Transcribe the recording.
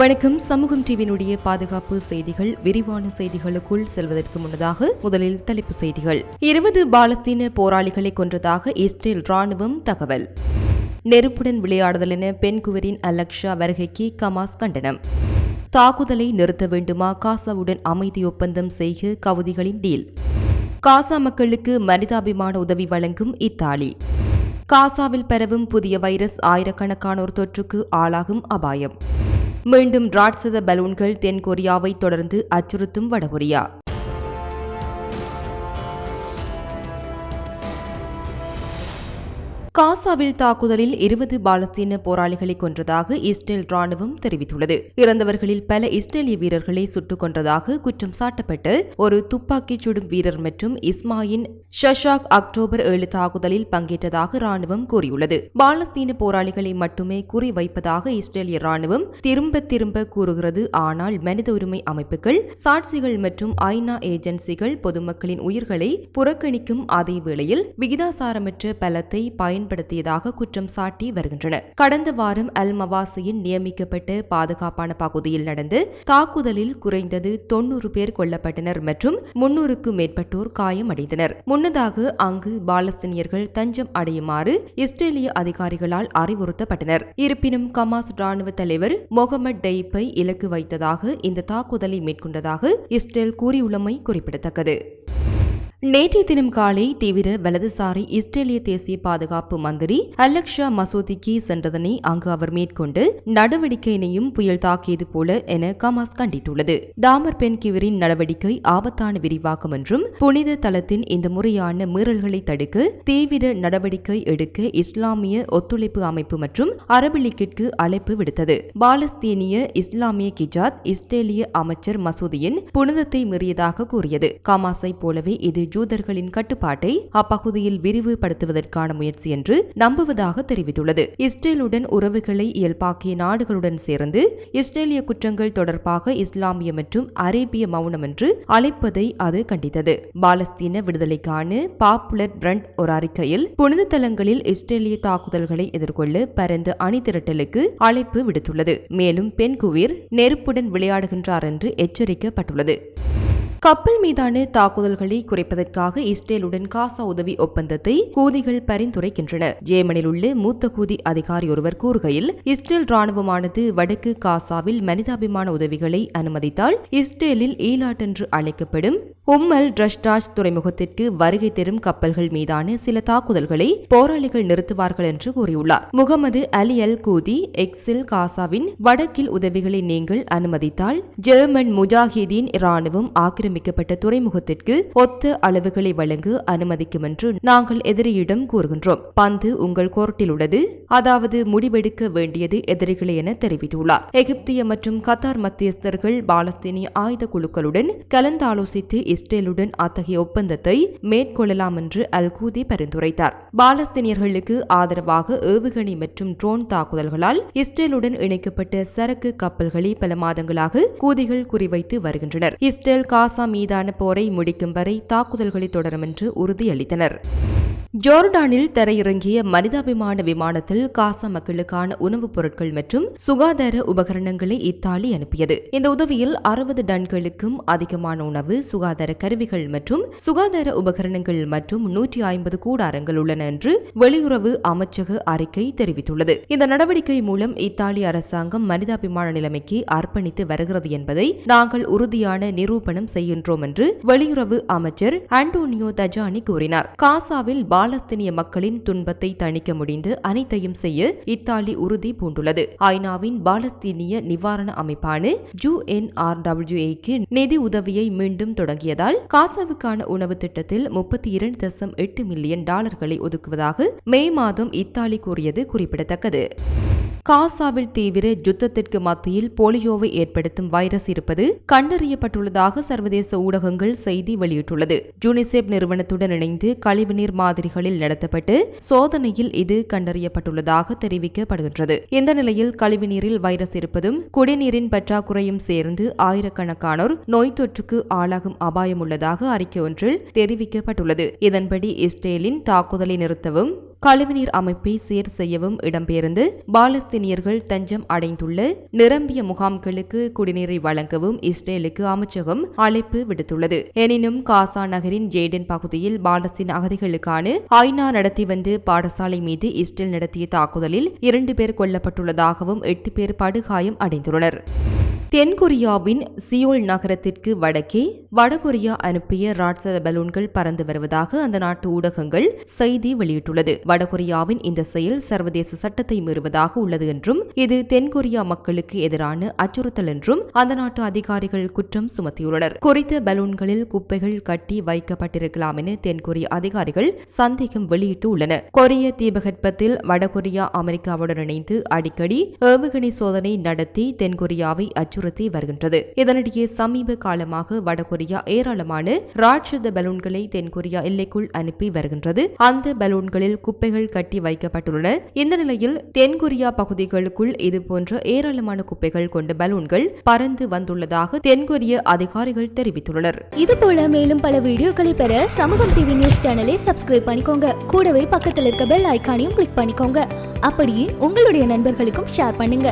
வணக்கம். சமூகம் டிவியினுடைய பாதுகாப்பு செய்திகள் விரிவான செய்திகளுக்குள் செல்வதற்கு முன்னதாக முதலில் தலைப்பு செய்திகள். இருபது பாலஸ்தீன போராளிகளை கொன்றதாக இஸ்ரேல் ராணுவம் தகவல். நெருப்புடன் விளையாடுதல் என பெண்குவரின் அலக்ஷா வருகைக்கு கமாஸ் கண்டனம். தாக்குதலை நிறுத்த வேண்டுமா? காசாவுடன் அமைதி ஒப்பந்தம் செய்க கவுதிகளின் டீல். காசா மக்களுக்கு மனிதாபிமான உதவி வழங்கும் இத்தாலி. காசாவில் பரவும் புதிய வைரஸ் ஆயிரக்கணக்கானோர் தொற்றுக்கு ஆளாகும் அபாயம். மீண்டும் ராட்சத பலூன்கள் தென்கொரியாவை தொடர்ந்து அச்சுறுத்தும் வடகொரியா காசாவில் தாக்குதலில் இருபது பாலஸ்தீன போராளிகளை கொன்றதாக இஸ்ரேல் ராணுவம் தெரிவித்துள்ளது. இறந்தவர்களில் பல இஸ்ரேலிய வீரர்களை சுட்டுக் கொன்றதாக குற்றம் சாட்டப்பட்டு ஒரு துப்பாக்கிச் சுடும் வீரர் மற்றும் இஸ்மாயின் ஷஷாக் அக்டோபர் ஏழு தாக்குதலில் பங்கேற்றதாக ராணுவம் கூறியுள்ளது. பாலஸ்தீன போராளிகளை மட்டுமே குறிவைப்பதாக இஸ்ரேலிய ராணுவம் திரும்ப திரும்ப கூறுகிறது. ஆனால் மனித உரிமை அமைப்புகள் சாட்சிகள் மற்றும் ஐநா ஏஜென்சிகள் பொதுமக்களின் உயிர்களை புறக்கணிக்கும் அதே வேளையில் விகிதாசாரமற்ற பலத்தை பயன் பயன்படுத்தியதாக குற்றம் சாட்டி வருகின்றனர். கடந்த வாரம் அல் மவாசியின் நியமிக்கப்பட்ட பாதுகாப்பான பகுதியில் நடந்து தாக்குதலில் குறைந்தது தொன்னூறு பேர் கொல்லப்பட்டனர் மற்றும் முன்னூறுக்கும் மேற்பட்டோர் காயமடைந்தனர். முன்னதாக அங்கு பாலஸ்தீனியர்கள் தஞ்சம் அடையுமாறு இஸ்ரேலிய அதிகாரிகளால் அறிவுறுத்தப்பட்டனர். இருப்பினும் கமாஸ் ராணுவ தலைவர் மொஹமட் டெய்ப்பை இலக்கு வைத்ததாக இந்த தாக்குதலை மேற்கொண்டதாக இஸ்ரேல் கூறியுள்ளமை குறிப்பிடத்தக்கது. நேற்றைய தினம் காலை தீவிர வலதுசாரி இஸ்ரேலிய தேசிய பாதுகாப்பு மந்திரி அலக்ஷா மசூதிக்கு சென்றதனை அங்கு அவர் மேற்கொண்டு நடவடிக்கையினையும் புயல் தாக்கியது போல என கமாஸ் கண்டித்துள்ளது டாமர் பென் கிவரின் நடவடிக்கை ஆபத்தான விரிவாக்கம் என்றும் புனித தளத்தின் இந்த முறையான மீறல்களை தடுக்க தீவிர நடவடிக்கை எடுக்க இஸ்லாமிய ஒத்துழைப்பு அமைப்பு மற்றும் அரபு லீக்கிற்கு அழைப்பு விடுத்தது. பாலஸ்தீனிய இஸ்லாமிய கிஜாத் இஸ்ரேலிய அமைச்சர் மசூதியின் புனிதத்தை மீறியதாக கூறியது. கமாஸை போலவே இது ஜூதர்களின் கட்டுப்பாட்டை அப்பகுதியில் விரிவுபடுத்துவதற்கான முயற்சி என்று நம்புவதாக தெரிவித்துள்ளது. இஸ்ரேலுடன் உறவுகளை இயல்பாக்கிய நாடுகளுடன் சேர்ந்து இஸ்ரேலிய குற்றங்கள் தொடர்பாக இஸ்லாமிய மற்றும் அரேபிய மௌனம் என்று அழைப்பதை அது கண்டித்தது. பாலஸ்தீன விடுதலைக்கான பாப்புலர் பிரண்ட் ஒரு அறிக்கையில் புனித தலங்களில் இஸ்ரேலிய தாக்குதல்களை எதிர்கொள்ள பரந்த அணி திரட்டலுக்கு அழைப்பு விடுத்துள்ளது. மேலும் பெண் குவிர் நெருப்புடன் விளையாடுகின்றார் என்று எச்சரிக்கப்பட்டுள்ளது. கப்பல் மீதான தாக்குதல்களை குறைப்பதற்காக இஸ்ரேலுடன் காசா உதவி ஒப்பந்தத்தை கூதிகள் பரிந்துரைக்கின்றன. ஜேமனில் உள்ள மூத்த கூதி அதிகாரி ஒருவர் கூறுகையில் இஸ்ரேல் ராணுவமானது வடக்கு காசாவில் மனிதாபிமான உதவிகளை அனுமதித்தால் இஸ்ரேலில் ஈலாட் என்று அழைக்கப்படும் உம்மல் ட்ரஷ்டாஜ் துறைமுகத்திற்கு வருகை தரும் கப்பல்கள் மீதான சில தாக்குதல்களை போராளிகள் நிறுத்துவார்கள் என்று கூறியுள்ளார். முகமது அலி அல் கூதி எக்ஸில் காசாவின் வடக்கில் உதவிகளை நீங்கள் அனுமதித்தால் ஜெர்மன் முஜாஹிதீன் இராணுவம் ஆக்கிரமிக்கப்பட்ட துறைமுகத்திற்கு ஒத்த அளவுகளை வழங்க அனுமதிக்கும் என்று நாங்கள் எதிரியிடம் கூறுகின்றோம். பந்து உங்கள் கோர்ட்டில் உள்ளது. அதாவது முடிவெடுக்க வேண்டியது எதிரிகளை என தெரிவித்துள்ளார். எகிப்திய மற்றும் கத்தார் மத்தியஸ்தர்கள் பாலஸ்தீனிய ஆயுத குழுக்களுடன் கலந்தாலோசித்து இஸ்ரேலுடன் அத்தகைய ஒப்பந்தத்தை மேற்கொள்ளலாம் என்று அல்கூதி பரிந்துரைத்தார். பாலஸ்தீனியர்களுக்கு ஆதரவாக ஏவுகணை மற்றும் ட்ரோன் தாக்குதல்களால் இஸ்ரேலுடன் இணைக்கப்பட்ட சரக்கு கப்பல்களை பல மாதங்களாக கூதிகள் குறிவைத்து வருகின்றனர். இஸ்ரேல் காசா மீதான போரை முடிக்கும் வரை தாக்குதல்களை தொடரும் என்று உறுதியளித்தனர். ஜோர்டானில் தரையிறங்கிய மனிதாபிமான விமானத்தில் காசா மக்களுக்கான உணவுப் பொருட்கள் மற்றும் சுகாதார உபகரணங்களை இத்தாலி அனுப்பியது. இந்த உதவியில் அறுபது டன்களுக்கும் அதிகமான உணவு சுகாதார கருவிகள் மற்றும் சுகாதார உபகரணங்கள் மற்றும் நூற்றி ஐம்பது கூடாரங்கள் உள்ளன என்று வெளியுறவு அமைச்சக அறிக்கை தெரிவித்துள்ளது. இந்த நடவடிக்கை மூலம் இத்தாலி அரசாங்கம் மனிதாபிமான நிலைமைக்கு அர்ப்பணித்து வருகிறது என்பதை நாங்கள் உறுதியான நிரூபணம் செய்கின்றோம் என்று வெளியுறவு அமைச்சர் ஆண்டோனியோ தஜானி கூறினார். காசாவில் பாலஸ்தீனிய மக்களின் துன்பத்தை தணிக்க முடிந்து அனைத்தையும் செய்ய இத்தாலி உறுதி பூண்டுள்ளது. ஐநாவின் பாலஸ்தீனிய நிவாரண அமைப்பான யுஎன்ஆர்டபிள்யூஏக்கு நிதி உதவியை மீண்டும் தொடங்கியதால் காசாவுக்கான உணவு திட்டத்தில் முப்பத்தி இரண்டு தசம் எட்டு மில்லியன் டாலர்களை ஒதுக்குவதாக மே மாதம் இத்தாலி கூறியது குறிப்பிடத்தக்கது. காசாவில் தீவிர யுத்தத்திற்கு மத்தியில் போலியோவை ஏற்படுத்தும் வைரஸ் இருப்பது கண்டறியப்பட்டுள்ளதாக சர்வதேச ஊடகங்கள் செய்தி வெளியிட்டுள்ளது. யூனிசெப் நிறுவனத்துடன் இணைந்து கழிவுநீர் மாதிரிகளில் நடத்தப்பட்டு சோதனையில் இது கண்டறியப்பட்டுள்ளதாக தெரிவிக்கப்படுகின்றது. இந்த நிலையில் கழிவுநீரில் வைரஸ் இருப்பதும் குடிநீரின் பற்றாக்குறையும் சேர்ந்து ஆயிரக்கணக்கானோர் நோய் தொற்றுக்கு ஆளாகும் அபாயம் உள்ளதாக அறிக்கை ஒன்றில் தெரிவிக்கப்பட்டுள்ளது. இதன்படி இஸ்ரேலின் தாக்குதலை நிறுத்தவும் கழிவுநீர் அமைப்பை சீர் செய்யவும் இடம்பெயர்ந்து பாலஸ்தீனியர்கள் தஞ்சம் அடைந்துள்ள நிரம்பிய முகாம்களுக்கு குடிநீரை வழங்கவும் இஸ்ரேலுக்கு அமைச்சகம் அழைப்பு விடுத்துள்ளது. எனினும் காசா நகரின் ஜேடன் பகுதியில் பாலஸ்தீன் அகதிகளுக்கான ஐநா நடத்தி வந்து பாடசாலை மீது இஸ்ரேல் நடத்திய தாக்குதலில் இரண்டு பேர் கொல்லப்பட்டுள்ளதாகவும் எட்டு பேர் படுகாயம் அடைந்துள்ளனர். தென்கொரியாவின் சியோல் நகரத்திற்கு வடக்கே வடகொரியா அனுப்பிய ராட்சத பலூன்கள் பறந்து வருவதாக அந்த நாட்டு ஊடகங்கள் செய்தி வெளியிட்டுள்ளது. வடகொரியாவின் இந்த செயல் சர்வதேச சட்டத்தை மீறுவதாக உள்ளது என்றும் இது தென்கொரியா மக்களுக்கு எதிரான அச்சுறுத்தல் என்றும் அந்த நாட்டு அதிகாரிகள் குற்றம் சுமத்தியுள்ளனர். குறித்த பலூன்களில் குப்பைகள் கட்டி வைக்கப்பட்டிருக்கலாம் என தென்கொரிய அதிகாரிகள் சந்தேகம் வெளியிட்டு உள்ளனர் கொரிய தீபகற்பத்தில் வடகொரியா அமெரிக்காவுடன் இணைந்து அடிக்கடி ஏவுகணை சோதனை நடத்தி தென்கொரியாவை அச்சுறுத்த வருகின்றது. இதனிடையே சமீப காலமாக வடகொரியா ஏராளமான ராட்சத பலூன்களை தென்கொரியா எல்லைக்குள் அனுப்பி வருகின்றது. அந்த பலூன்களில் குப்பைகள் கட்டி வைக்கப்பட்டுள்ளன. இந்த நிலையில் தென்கொரியா பகுதிகளுக்குள் இதுபோன்ற ஏராளமான குப்பைகள் கொண்ட பலூன்கள் பறந்து வந்துள்ளதாக தென்கொரிய அதிகாரிகள் தெரிவித்துள்ளனர். இதுபோல மேலும் பல வீடியோக்களை பெற சமூகம் டிவி நியூஸ் சேனலை சப்ஸ்கிரைப் பண்ணிக்கோங்க. கூடவே பக்கத்தில் இருக்க பெல் ஐகானையும் கிளிக் பண்ணிக்கோங்க. அப்படியே உங்களுடைய நண்பர்களுக்கும் ஷேர் பண்ணுங்க.